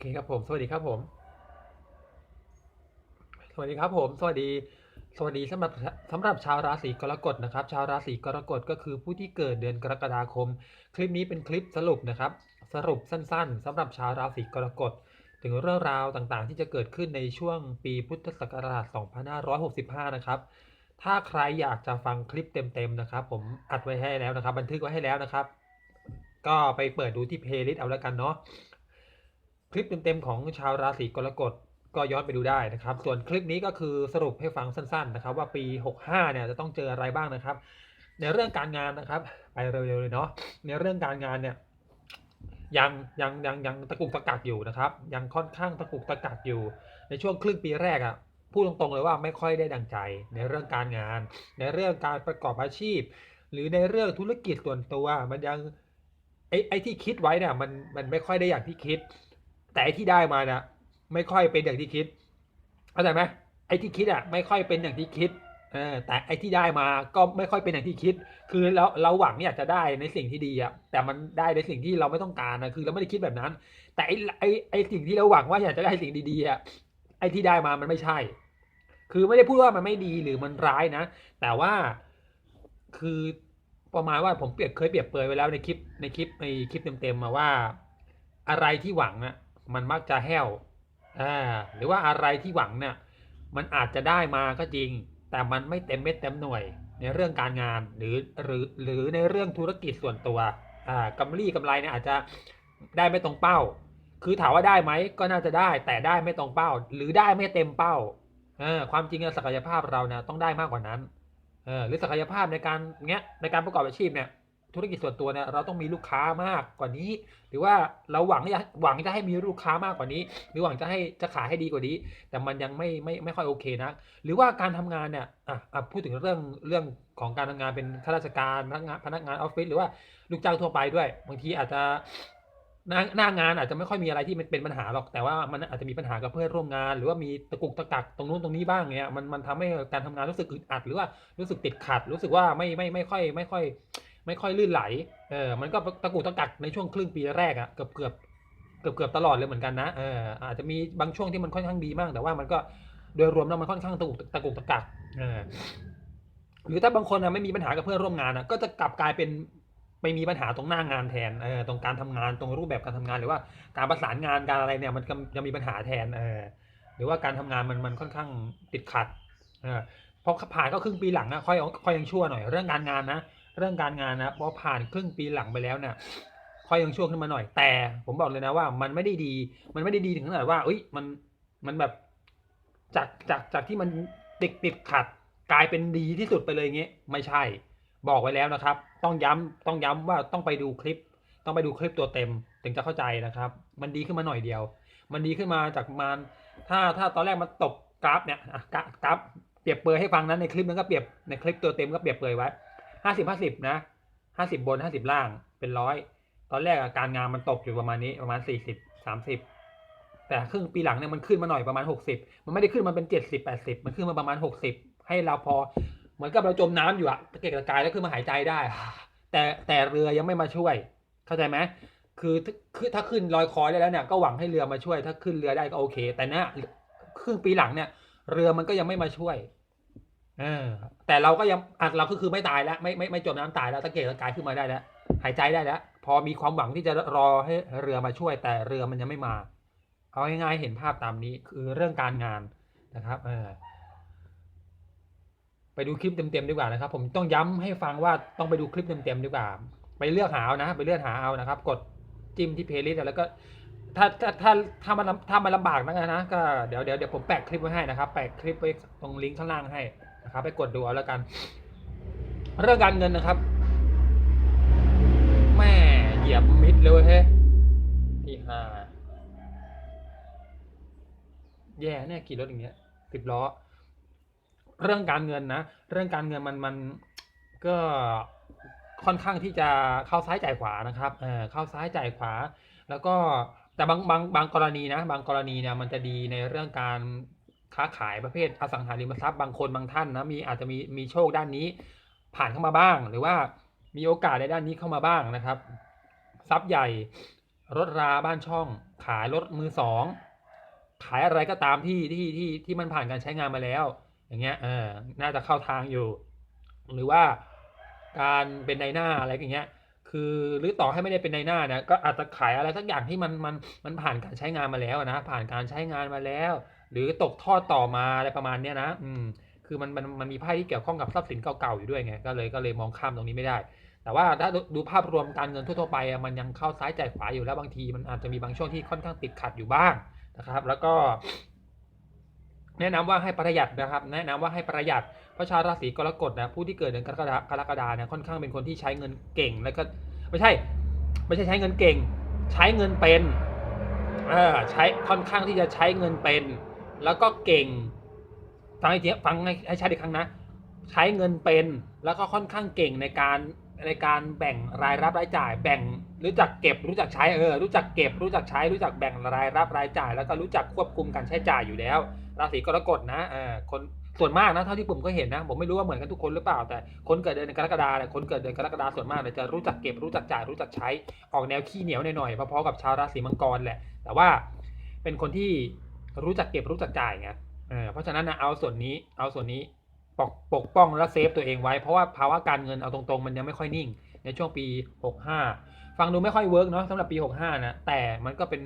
เคครับผม สวัสดีครับผม สวัสดีครับผม สวัสดี สวัสดีสำหรับสำหรับชาวราศีกรกฎนะครับ ชาวราศีกรกฎก็คือผู้ที่เกิดเดือนกรกฎาคม คลิปนี้เป็นคลิปสรุปนะครับ สรุปสั้น ๆสำหรับชาวราศีกรกฎถึงเรื่องราวต่างๆ ที่จะเกิดขึ้นในช่วงปีพุทธศักราช 2565 นะครับ ถ้าใครอยากจะฟังคลิปเต็มๆนะครับ ผมอัดไว้ให้แล้วนะครับ บันทึกไว้ให้แล้วนะครับ ก็ไปเปิดดูที่เพลย์ลิสต์เอาแล้วกันเนาะ คลิปเต็มๆของชาวราศีกรกฎก็ย้อนไปดูได้นะครับ ส่วนคลิปนี้ก็คือสรุปให้ฟังสั้นๆนะครับ ว่าปี 65 เนี่ยจะต้องเจออะไรบ้างนะครับ ในเรื่องการงานนะครับ ไปเร็วๆเลยเนาะในเรื่องการงานเนี่ยยังยังยังยังตะกุกตะกักอยู่นะครับ ยังค่อนข้างตะกุกตะกักอยู่ ในช่วงครึ่งปีแรกอะ่ะพูดตรงๆเลยว่าไม่ค่อยได้ดังใจในเรื่องการงาน ในเรื่องการประกอบอาชีพ หรือในเรื่องธุรกิจส่วนตัว มันยังไอ้ไอ้ที่คิดไว้เนี่ยมันมันไม่ค่อยได้อย่างที่คิด แต่ไอ้ที่ได้มาน่ะไม่ค่อยเป็นอย่างที่คิดเข้าใจไหมไอ้ที่คิดอะไม่ค่อยเป็นอย่างที่คิดเออแต่ไอ้ที่ได้มาก็ไม่ค่อยเป็นอย่างที่คิด คือเราเราหวังอยากจะได้ในสิ่งที่ดีอะแต่มันได้ในสิ่งที่เราไม่ต้องการนะคือเราไม่ได้คิดแบบนั้น แต่ไอ้ไอ้ไอ้สิ่งที่เราหวังว่าอยากจะได้สิ่งดีๆอะไอ้ที่ได้มามันไม่ใช่ คือไม่ได้พูดว่ามันไม่ดีหรือมันร้ายนะ แต่ว่าคือประมาณว่าผมเปรียบเคยเปรียบเปรยไว้แล้วในคลิปในคลิปในคลิปเต็มๆมาว่า อะไรที่หวังอะ มันมักจะแห้วอ่าหรือว่าอะไรที่หวังเนี่ยมันอาจจะได้มาก็จริง แต่มันไม่เต็มเม็ดเต็มหน่วยในเรื่องการงานหรือหรือหรือในเรื่องธุรกิจส่วนตัวอ่ากำไรกำไรเนี่ยอาจจะได้ไม่ตรงเป้า คือถามว่าได้ไหมก็น่าจะได้ แต่ได้ไม่ตรงเป้า หรือได้ไม่เต็มเป้าความจริงศักยภาพเราเนี่ยต้องได้มากกว่านั้นเออหรือศักยภาพในการเงี้ยในการประกอบอาชีพเนี่ย ธุรกิจส่วนตัวเนี่ยเราต้องมีลูกค้ามากกว่านี้ หรือว่าเราหวังจะหวังจะให้มีลูกค้ามากกว่านี้ หรือหวังจะให้จะขายให้ดีกว่านี้ แต่มันยังไม่ไม่ไม่ค่อยโอเคนะ หรือว่าการทำงานเนี่ยอะอะพูดถึงเรื่องเรื่องของการทำงานเป็นข้าราชการพนักงานพนักงานออฟฟิศหรือว่าลูกจ้างทั่วไปด้วย บางทีอาจจะหน้าหน้างานอาจจะไม่ค่อยมีอะไรที่มันเป็นปัญหาหรอกแต่ว่ามันอาจจะมีปัญหากับเพื่อนร่วมงาน หรือว่ามีตะกุกตะกักตรงนู้นตรงนี้บ้างเนี่ยมันมันทำให้การทำงานรู้สึกอึดอัด หรือว่ารู้สึกติดขัด รู้สึกว่าไม่ไม่ไม่ค่อย ไม่ค่อย ไม่ค่อยลื่นไหล เออ มันก็ตะกุกตะกักในช่วงครึ่งปีแรกอะเกือบเกือบเกือบเกือบตลอดเลยเหมือนกันนะ เออ อาจจะมีบางช่วงที่มันค่อนข้างดีมาก แต่ว่ามันก็โดยรวมแล้วมันค่อนข้างตะกุกตะกุกตะกัก เออ หรือถ้าบางคนอะไม่มีปัญหากับเพื่อนร่วมงานอะก็จะกลับกลายเป็นไปมีปัญหาตรงหน้างานแทน เออ ตรงการทำงานตรงรูปแบบการทำงานหรือว่าการประสานงานการอะไรเนี่ยมันจะมีปัญหาแทน เออ หรือว่าการทำงานมันมันค่อนข้างติดขัด เออพอผ่านก็ครึ่งปีหลังนะค่อยค่อยยังชั่วหน่อยเรื่องการงานนะ เรื่องการงานนะพอผ่านครึ่งปีหลังไปแล้วเนี่ยค่อยยังช่วขึ้นมาหน่อย แต่ผมบอกเลยนะว่า มันไม่ได้ดี มันไม่ได้ดีถึงขนาดว่าเอ้ยมันมันแบบจากจากจากที่มันติดติดขัดกลายเป็นดีที่สุดไปเลยอย่างเงี้ยไม่ใช่ บอกไว้แล้วนะครับ ต้องย้ำต้องย้ำว่าต้องไปดูคลิป ต้องไปดูคลิปตัวเต็ม ถึงจะเข้าใจนะครับ มันดีขึ้นมาหน่อยเดียว มันดีขึ้นมาจากมาณถ้าถ้าตอนแรกมันตกกราฟเนี่ยกราฟกราฟเปรียบเปรยให้ฟังนั้นในคลิปนั้นก็เปรียบในคลิปตัวเต็มก็เปรียบเปรยไว้ ห้าสิบห้าสิบนะห้าสิบบนห้าสิบล่างเป็นร้อยตอนแรกอะการงานมันตกอยู่ประมาณนี้ประมาณสี่สิบสามสิบแต่ครึ่งปีหลังเนี่ยมันขึ้นมาหน่อยประมาณหกสิบมันไม่ได้ขึ้นมาเป็นเจ็ดสิบแปดสิบมันขึ้นมาประมาณหกสิบให้เราพอเหมือนกับเราจมน้ำอยู่อะตะเกียกตะกายแล้วขึ้นมาหายใจได้ แต่แต่เรือยังไม่มาช่วย เข้าใจไหมคือคือถ้าขึ้นลอยคอได้แล้วเนี่ยก็หวังให้เรือมาช่วย ถ้าขึ้นเรือได้ก็โอเค แต่เนี้ยครึ่งปีหลังเนี่ย เรือมันก็ยังไม่มาช่วย เออแต่เราก็ยังอะเราก็คือไม่ตายแล้วไม่ไม่ไม่จมน้ำตายแล้วตะเกียกตะกายขึ้นมาได้แล้วหายใจได้แล้วพอมีความหวังที่จะรอให้เรือมาช่วย แต่เรือมันยังไม่มา เอาง่ายๆเห็นภาพตามนี้คือเรื่องการงานนะครับเออไปดูคลิปเต็มๆดีกว่านะครับ ผมต้องย้ำให้ฟังว่าต้องไปดูคลิปเต็มๆดีกว่า ไปเลือกหาเอานะ ไปเลือกหาเอานะครับ กดจิ้มที่เพลย์ลิสต์แล้วก็ ถ้าถ้าถ้าถ้ามันถ้ามันลำบากนะนะก็เดี๋ยวเดี๋ยวเดี๋ยวผมแปะคลิปไว้ให้นะครับ แปะคลิปไว้ตรงลิงก์ข้างล่างให้ นะครับ ไปกดดูเอาแล้วกัน เรื่องการเงินนะครับแม่เหยียบมิดเลยเฮ้ที่ห้าแย่แน่ขี่รถอย่างเงี้ยสิบล้อ เรื่องการเงินนะ เรื่องการเงินมันมันก็ค่อนข้างที่จะเข้าซ้ายจ่ายขวานะครับเออเข้าซ้ายจ่ายขวา แล้วก็แต่บางบางบางกรณีนะ บางกรณีเนี่ยมันจะดีในเรื่องการ ค้าขายประเภทอสังหาริมทรัพย์บางคนบางท่านนะมีอาจจะมีมีโชคด้านนี้ ผ่านเข้ามาบ้าง หรือว่ามีโอกาสในด้านนี้เข้ามาบ้างนะครับ ทรัพย์ใหญ่รถราบ้านช่อง ขายรถมือสองขายอะไรก็ตามที่ที่ที่ที่มันผ่านการใช้งานมาแล้ว อย่างเงี้ยเออน่าจะเข้าทางอยู่ หรือว่าการเป็นในหน้าอะไรอย่างเงี้ย คือหรือต่อให้ไม่ได้เป็นในหน้านะก็อาจจะขายอะไรสักอย่างที่มันมันมันผ่านการใช้งานมาแล้วนะผ่านการใช้งานมาแล้ว หรือตกทอดต่อมาอะไรประมาณเนี้ยนะ อืม คือมันมันมันมีไพ่ที่เกี่ยวข้องกับทรัพย์สินเก่าๆอยู่ด้วยไง ก็เลยก็เลยมองข้ามตรงนี้ไม่ได้ แต่ว่าถ้าดูภาพรวมการเงินทั่วๆไปมันยังเข้าซ้ายจ่ายขวาอยู่แล้วบางทีมันอาจจะมีบางช่วงที่ค่อนข้างติดขัดอยู่บ้างนะครับ แล้วก็ แนะนำว่าให้ประหยัดนะครับ แนะนำว่าให้ประหยัดเพราะชาวราศีกรกฎนะผู้ที่เกิดเดือนกรกฎากรกฎาเนี่ยค่อนข้างเป็นคนที่ใช้เงินเก่ง แล้วก็ไม่ใช่ ไม่ใช่ใช้เงินเก่ง ใช้เงินเป็นเออใช้ค่อนข้างที่จะใช้เงินเป็น แล้วก็เก่งฟังให้เทียฟังให้ให้ชัดอีกครั้งนะ ใช้เงินเป็นแล้วก็ค่อนข้างเก่งในการในการแบ่งรายรับรายจ่าย แบ่งรู้จักเก็บรู้จักใช้เออรู้จักเก็บ รู้จักใช้รู้จักแบ่งรายรับรายจ่าย แล้วก็รู้จักควบคุมการใช้จ่ายอยู่แล้ว ราศีกรกฎนะเออคนส่วนมากนะเท่าที่ผมก็เห็นนะ ผมไม่รู้ว่าเหมือนกันทุกคนหรือเปล่า แต่คนเกิดเดือนกรกฎาเนี่ยคนเกิดเดือนกรกฎาส่วนมากเนี่ยจะรู้จักเก็บรู้จักจ่ายรู้จักใช้ออกแนวขี้เหนียวหน่อยๆพอๆกับชาวราศีมังกรแหละ แต่ว่าเป็นคนที่ รู้จักเก็บรู้จักจ่ายไงเออเพราะฉะนั้นนะเอาส่วนนี้เอาส่วนนี้ปกปกป้องและเซฟตัวเองไว้เพราะว่าภาวะการเงินเอาตรงๆ มันยังไม่ค่อยนิ่ง ในช่วงปี 65 ฟังดูไม่ค่อยเวิร์กเนาะสำหรับปี 65 นะแต่มันก็เป็น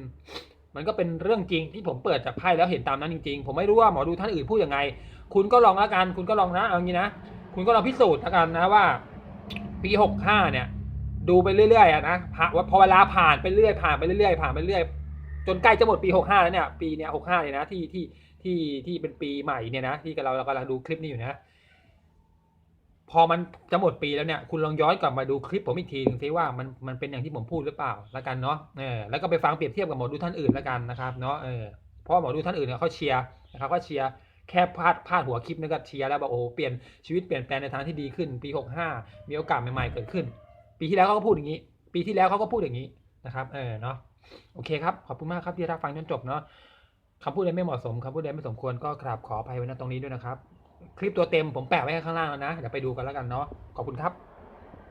มันก็เป็นเรื่องจริงที่ผมเปิดจากไพ่แล้วเห็นตามนั้นจริงๆ ผมไม่รู้ว่าหมอดูท่านอื่นพูดยังไง คุณก็ลองละกัน คุณก็ลองนะเอางี้นะ คุณก็ลองพิสูจน์ละกันนะว่าปี 65 เนี่ย ดูไปเรื่อยๆนะพะว่าพอเวลาผ่านไปเรื่อยผ่านไปเรื่อยผ่านไปเรื่อย จนใกล้จะหมดปี 65 แล้วเนี่ยปีเนี้ย65เนี่ยนะที่ที่ที่ที่เป็นปีใหม่เนี่ยนะที่เราเรากำลังดูคลิปนี้อยู่นะ พอมันจะหมดปีแล้วเนี่ย คุณลองย้อนกลับมาดูคลิปผมอีกทีนึงซิว่ามันมันเป็นอย่างที่ผมพูดหรือเปล่าละกันเนาะเออแล้วก็ไปฟังเปรียบเทียบกับหมอดูท่านอื่นละกันนะครับเนาะเออเพราะหมอดูท่านอื่นเนี่ยเขาเชียร์นะครับเขาเชียร์แค่พลาดพลาดหัวคลิปนี่ก็เชียร์แล้วบอกโอ้เปลี่ยนชีวิตเปลี่ยนแปลงในทางที่ดีขึ้น ปี 65 มีโอกาสใหม่ๆเกิดขึ้น ปีที่แล้วเขาก็พูดอย่างนี้ ปีที่แล้วเขาก็พูดอย่างนี้นะครับ เออเนาะ โอเคครับ ขอบคุณมากครับที่รับฟังจนจบเนาะคำพูดใดไม่เหมาะสมคำพูดใดไม่สมควรก็กราบขออภัยไว้ณตรงนี้ด้วยนะครับ คลิปตัวเต็มผมแปะไว้ข้างล่างแล้วนะ เดี๋ยวไปดูกันแล้วกันเนาะ ขอบคุณครับ